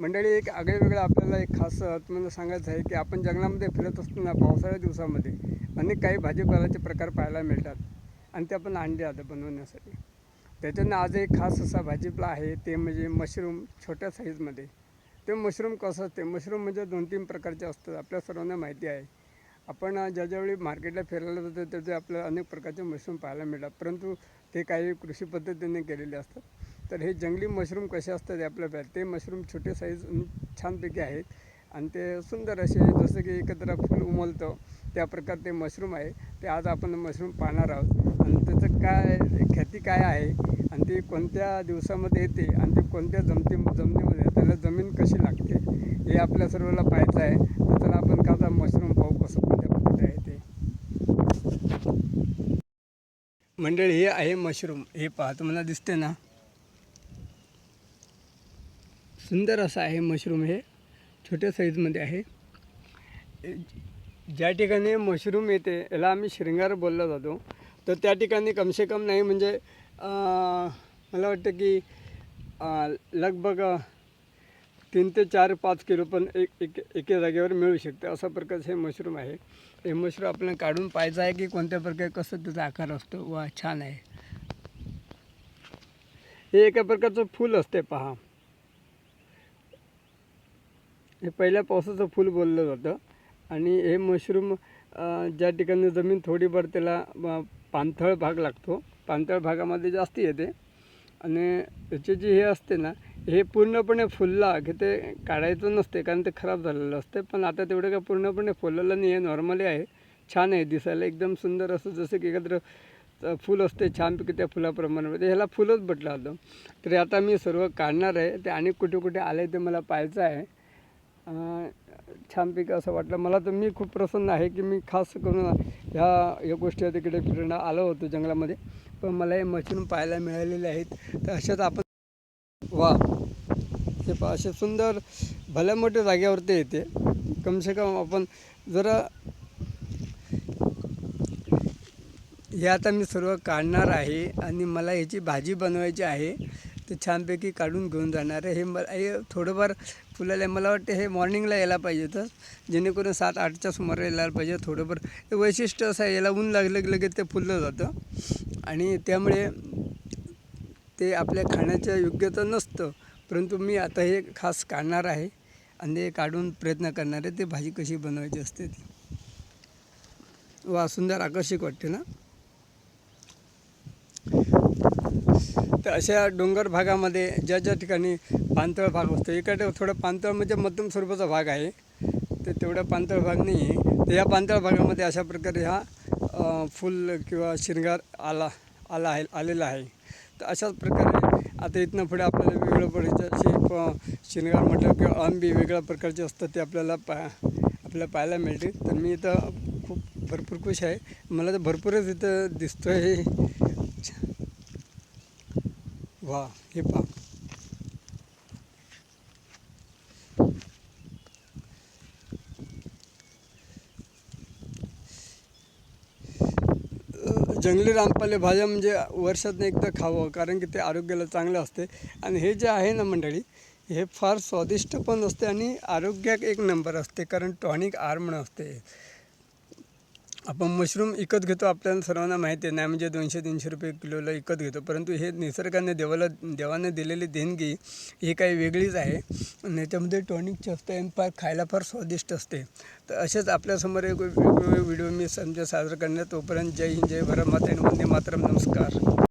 मंडळी एक आगळेवेगळं आपल्याला एक खास तुम्हाला सांगायचं आहे की आपण जंगलामध्ये फिरत असताना पावसाळ्या दिवसामध्ये अनेक काही भाजीपाल्याचे प्रकार पाहायला मिळतात आणि ते आपण आणले आता बनवण्यासाठी. त्याच्यानं आज एक खास असा भाजीपाला आहे ते म्हणजे मशरूम छोट्या साईजमध्ये. ते मशरूम कसं असते? मशरूम म्हणजे दोन तीन प्रकारचे असतात आपल्या सर्वांना माहिती आहे. आपण ज्या ज्यावेळी मार्केटला फिरायला जातो त्याचे आपल्याला अनेक प्रकारचे मशरूम पाहायला मिळतात परंतु ते काही कृषी पद्धतीने केलेले असतात. तर हे जंगली मशरूम कसे असतात आपल्या ते मशरूम छोटे साईज छानपैकी आहेत. आणि ते सुंदर असे जसं की एकत्र फुल उमलतं त्या प्रकार ते मशरूम आहे. ते आज आपण मशरूम पाहणार आहोत. आणि त्याचं काय ख्याती काय आहे? आणि ते कोणत्या दिवसामध्ये येते? आणि ते कोणत्या जमती जमिनीमध्ये त्याला जमीन कशी लागते? हे आपल्या सर्वांना पाहायचं आहे. तर त्याला आपण का मशरूम पाहू कसं कोणत्या पद्धती आहे ते. मंडळी हे आहे मशरूम. हे पाहतो तुम्हाला दिसते ना? सुंदर असं आहे मशरूम हे. छोट्या साईजमध्ये आहे. ज्या ठिकाणी मशरूम येते याला आम्ही शृंगार बोलला जातो. तर त्या ठिकाणी कमसे कम नाही म्हणजे मला वाटतं की लगभग तीन ते चार पाच किलो पण एक एक एके जागेवर मिळू शकते. अशा प्रकारचं हे मशरूम आहे. हे मशरूम आपल्याला काढून पाहायचं आहे की कोणत्या प्रकारे कसं त्याचा आकार असतो. वा छान आहे. हे एका प्रकारचं फूल असते पहा. हे पहिल्या पावसाचं फूल बोललं जातं. आणि हे मशरूम ज्या ठिकाणी जमीन थोडीफार त्याला पाणथळ भाग लागतो. पाणथळ भागामध्ये जास्त येते. आणि याचे जे हे असते ना हे पूर्णपणे फुलला की ते काढायचं नसते कारण ते खराब झालेलं असते. पण आता तेवढं काय पूर्णपणे फुललेलं नाही आहे नॉर्मली आहे. छान आहे दिसायला एकदम सुंदर असं जसं की एकत्र फुल फूल असते छानपैकी त्या फुलाप्रमाणे. ते ह्याला फुलच म्हटलं जातं. तर आता मी सर्व काढणार आहे. ते आणि कुठे कुठे आले ते मला पाहायचं आहे. छानपैकी असं वाटलं. मला तर मी खूप प्रसन्न आहे की मी खास करून ह्या या गोष्टी तिकडे फिरणं आलो होतो जंगलामध्ये. पण मला हे मशरूम पाहायला मिळालेले आहेत. तर अशाच आपण वा. हे पहा असे सुंदर भल्या मोठ्या जागेवरती येते कमसे कम आपण जरा हे आता मी सर्व काढणार आहे आणि मला ह्याची भाजी बनवायची आहे. ते छानपैकी काढून घेऊन जाणार आहे. हे मला हे थोडंफार फुलाला मला वाटतं हे मॉर्निंगला यायला पाहिजे तर जेणेकरून सात आठच्या सुमाराला यायला पाहिजे. थोडंफार हे वैशिष्ट्य असं आहे याला ऊन लागलं की लगेच ते फुललं जातं. आणि त्यामुळे ते आपल्या खाण्याच्या योग्यता नसतं. परंतु मी आता हे खास काढणार आहे आणि ते काढून प्रयत्न करणार आहे. ते भाजी कशी बनवायची असते ती. वा सुंदर आकर्षक वाटते ना? तर अशा डोंगर भागामध्ये ज्या ज्या ठिकाणी पाणथळ भाग असतो इकडे थोडं पाणथळ म्हणजे मध्यम स्वरूपाचा भाग आहे तर तेवढा पाणथळ भाग नाही आहे तर या पाणथळ भागामध्ये अशा प्रकारे हा फुल किंवा शिंगार आला आला आहे आलेला आहे. तर अशाच प्रकारे आता इथनं पुढे आपल्याला वेगवेगळ्या प्रकारचे असे प- म्हटलं किंवा आंबी वेगळ्या प्रकारचे असतात ते आपल्याला पा आपल्याला पाहायला मिळते. तर मी इथं खूप भरपूर खुश आहे. मला तर भरपूरच इथं दिसतो आहे वा हे पहा. जंगली रामपाले भाज्या म्हणजे वर्षातनं एकदा खावं कारण की ते आरोग्याला चांगलं असते. आणि हे जे आहे ना मंडळी हे फार स्वादिष्ट पण असते आणि आरोग्यात एक नंबर असते कारण टॉनिक आर म्हणून असते. आपण मशरूम विकत घेतो आपल्याला सर्वांना माहिती आहे. नाही म्हणजे दोनशे तीनशे रुपये किलोला विकत घेतो. परंतु हे निसर्गाने देवाला देवाने दिलेली देणगी ही काही वेगळीच आहे. आणि याच्यामध्ये टॉनिकची असते आणि फार खायला फार स्वादिष्ट असते. तर असेच आपल्यासमोर एक वेगवेगळे व्हिडिओ मी समजा साजरा करण्यात तोपर्यंत जय हिंद जय भारत माता आणि वंदे मातरम. नमस्कार.